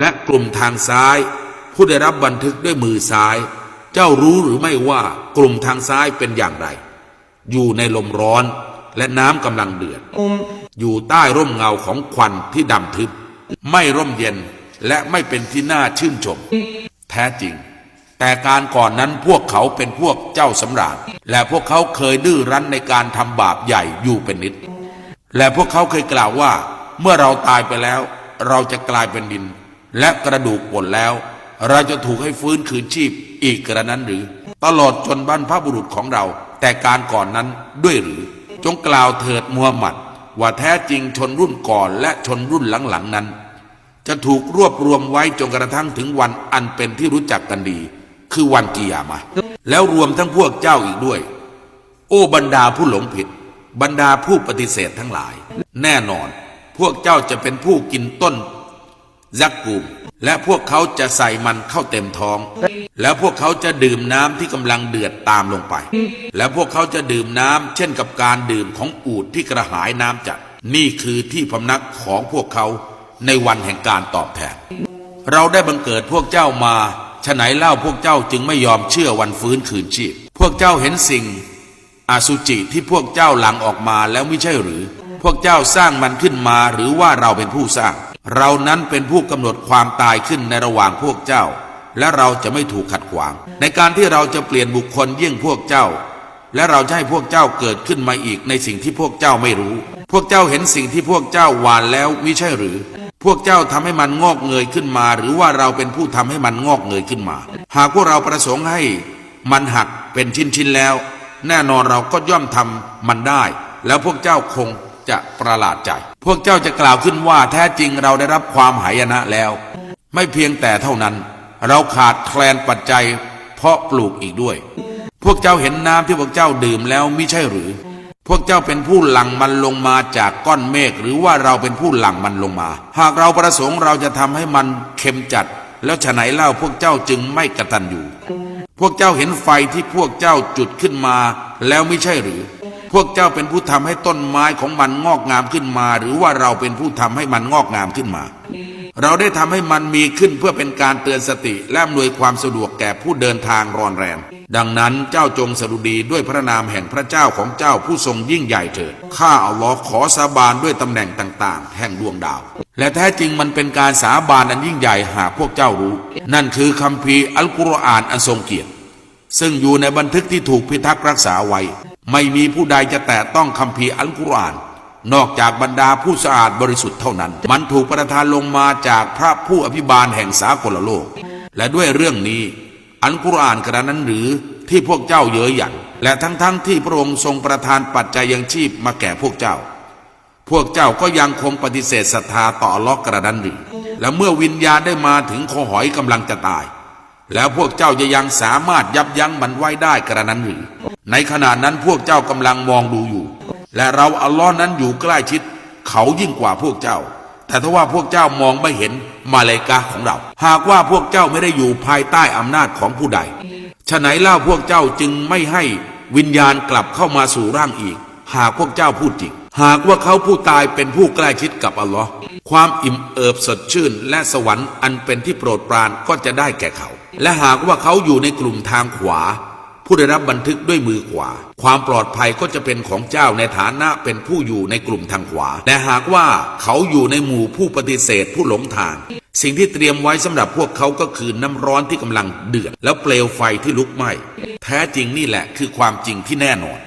และกลุ่มทางซ้าย ผู้ได้รับบันทึกด้วยมือซ้าย เจ้ารู้หรือไม่ว่ากลุ่มทางซ้ายเป็นอย่างไร อยู่ในลมร้อนและน้ำกำลังเดือดอยู่ใต้ร่มเงาของควันที่ดำทึบไม่ร่มเย็นและไม่เป็นที่น่าชื่นชม แท้จริง แต่การก่อนนั้นพวกเขาเป็นพวกเจ้าสำราญและพวกเขาเคยดื้อรั้นในการทำบาปใหญ่อยู่เป็นนิด และพวกเขาเคยกล่าวว่า เมื่อเราตายไปแล้ว เราจะกลายเป็นดิน และกระดูกหมดแล้ว เราจะถูกให้ฟื้นคืนชีพอีกกระนั้นหรือ ตลอดจนบรรพบุรุษของเรา แต่การก่อนนั้นด้วยหรือ จงกล่าวเถิดมูฮัมหมัด ว่าแท้จริงชนรุ่นก่อนและชนรุ่นหลังๆนั้น จะถูกรวบรวมไว้จนกระทั่งถึงวันอันเป็นที่รู้จักกันดี คือวันกิยามะแล้วรวมทั้งพวกเจ้าอีกด้วย โอ้บรรดาผู้หลงผิด บรรดาผู้ปฏิเสธทั้งหลาย แน่นอนพวกเจ้าจะเป็นผู้กินต้น ซักกูม และพวกเขาจะใส่มันเข้าเต็มท้อง แล้วพวกเขาจะดื่มน้ำที่กำลังเดือดตามลงไป และพวกเขาจะดื่มน้ำเช่นกับการดื่มของอูฐที่กระหายน้ำจัด นี่คือที่พำนักของพวกเขาในวันแห่งการตอบแทน เราได้บังเกิดพวกเจ้ามาฉะไหนเล่าพวกเจ้าจึงไม่ยอมเชื่อวันฟื้นคืนชีพ พวกเจ้าเห็นสิ่ง อสุจิที่พวกเจ้าหลังออกมาแล้วไม่ใช่หรือ พวกเจ้าสร้างมันขึ้นมาหรือว่าเราเป็นผู้สร้าง เรานั้นเป็นผู้กำหนดความตายขึ้นในระหว่างพวกเจ้า และเราจะไม่ถูกขัดขวาง ในการที่เราจะเปลี่ยนบุคคลเยี่ยงพวกเจ้า และเราจะให้พวกเจ้าเกิดขึ้นมาอีกในสิ่งที่พวกเจ้าไม่รู้ พวกเจ้าเห็นสิ่งที่พวกเจ้าหวานแล้วมิใช่หรือ พวกเจ้าทำให้มันงอกเงยขึ้นมา หรือว่าเราเป็นผู้ทำให้มันงอกเงยขึ้นมา หากพวกเราประสงค์ให้มันหักเป็นชิ้นๆแล้ว แน่นอนเราก็ย่อมทำมันได้ แล้วพวกเจ้าคง จะประหลาดใจ พวกเจ้าจะกล่าวขึ้นว่าแท้จริงเราได้รับความหายนะแล้ว ไม่เพียงแต่เท่านั้น เราขาดแคลนปัจจัย เพาะปลูกอีกด้วย พวกเจ้าเห็นน้ำที่พวกเจ้าดื่มแล้วมิใช่หรือ พวกเจ้าเป็นผู้หลั่งมันลงมาจากก้อนเมฆหรือว่าเราเป็นผู้หลั่งมันลงมา หากเราประสงค์เราจะทำให้มันเค็มจัด แล้วฉะไหนเล่าพวกเจ้าจึงไม่กระตันอยู่ พวกเจ้าเห็นไฟที่พวกเจ้าจุดขึ้นมา แล้วไม่ใช่หรือ พวกเจ้าเป็นผู้ทำให้ต้นไม้ของมันงอกงามขึ้นมา หรือว่าเราเป็นผู้ทำให้มันงอกงามขึ้นมา เราได้ทำให้มันมีขึ้นเพื่อเป็นการเตือนสติ และอำนวยความสะดวกแก่ผู้เดินทางรอนแรมดังนั้นเจ้าจงสดุดีด้วยพระนามแห่งพระเจ้าของเจ้าผู้ทรงยิ่งใหญ่เถิด ข้าอัลลอฮ์ขอสาบานด้วยตำแหน่งต่าง ๆ แห่งดวงดาว และแท้จริงมันเป็นการสาบานอันยิ่งใหญ่หากพวกเจ้ารู้ นั่นคือคัมภีร์อัลกุรอานอันทรงเกียรติ ซึ่งอยู่ในบันทึกที่ถูกพิทักษ์รักษาไว้ ไม่มีผู้ใดจะแตะต้องคัมภีร์อัลกุรอานนอกจากบรรดาผู้สะอาดบริสุทธิ์เท่านั้น มันถูกประทานลงมาจากพระผู้อภิบาลแห่งสากลโลก และด้วยเรื่องนี้ อัลกุรอานกระนั้นหรือที่พวกเจ้าเย้ยหยันและทั้งๆทที่พระองค์ทรงประทานปัจจัยยังชีพมาแก่พวกเจ้า พวกเจ้าก็ยังคงปฏิเสธศรัทธาต่ออัลอกกระนั้นหรือและเมื่อวิญญาณได้มาถึงคอหอยกำลังจะตาย แล้วพวกเจ้าจะยังสามารถยับยั้งมันไว้ได้กระนั้นหรือ ในขณะนั้นพวกเจ้ากำลังมองดูอยู่ และเราอัลลอฮ์นั้นอยู่ใกล้ชิด เขายิ่งกว่าพวกเจ้า แต่ถ้าว่าพวกเจ้ามองไม่เห็นมาเลกาของเรา หากว่าพวกเจ้าไม่ได้อยู่ภายใต้อำนาจของผู้ใดฉะไหนเล่าพวกเจ้าจึงไม่ให้วิญญาณกลับเข้ามาสู่ร่างอีก หากพวกเจ้าพูดจริง หากว่าเขาผู้ตายเป็นผู้ใกล้ชิดกับอัลลอฮ์ความอิ่มเอิบสดชื่น และสวรรค์อันเป็นที่โปรดปรานก็จะได้แก่เขา และหากว่าเขาอยู่ในกลุ่มทางขวา ผู้ได้รับบันทึกด้วยมือขวา ความปลอดภัยก็จะเป็นของเจ้าในฐานะเป็นผู้อยู่ในกลุ่มทางขวาแต่หากว่าเขาอยู่ในหมู่ผู้ปฏิเสธผู้หลงทาง สิ่งที่เตรียมไว้สำหรับพวกเขาก็คือน้ำร้อนที่กำลังเดือด แล้วเปลวไฟที่ลุกไหม้ แท้จริงนี่แหละคือความจริงที่แน่นอน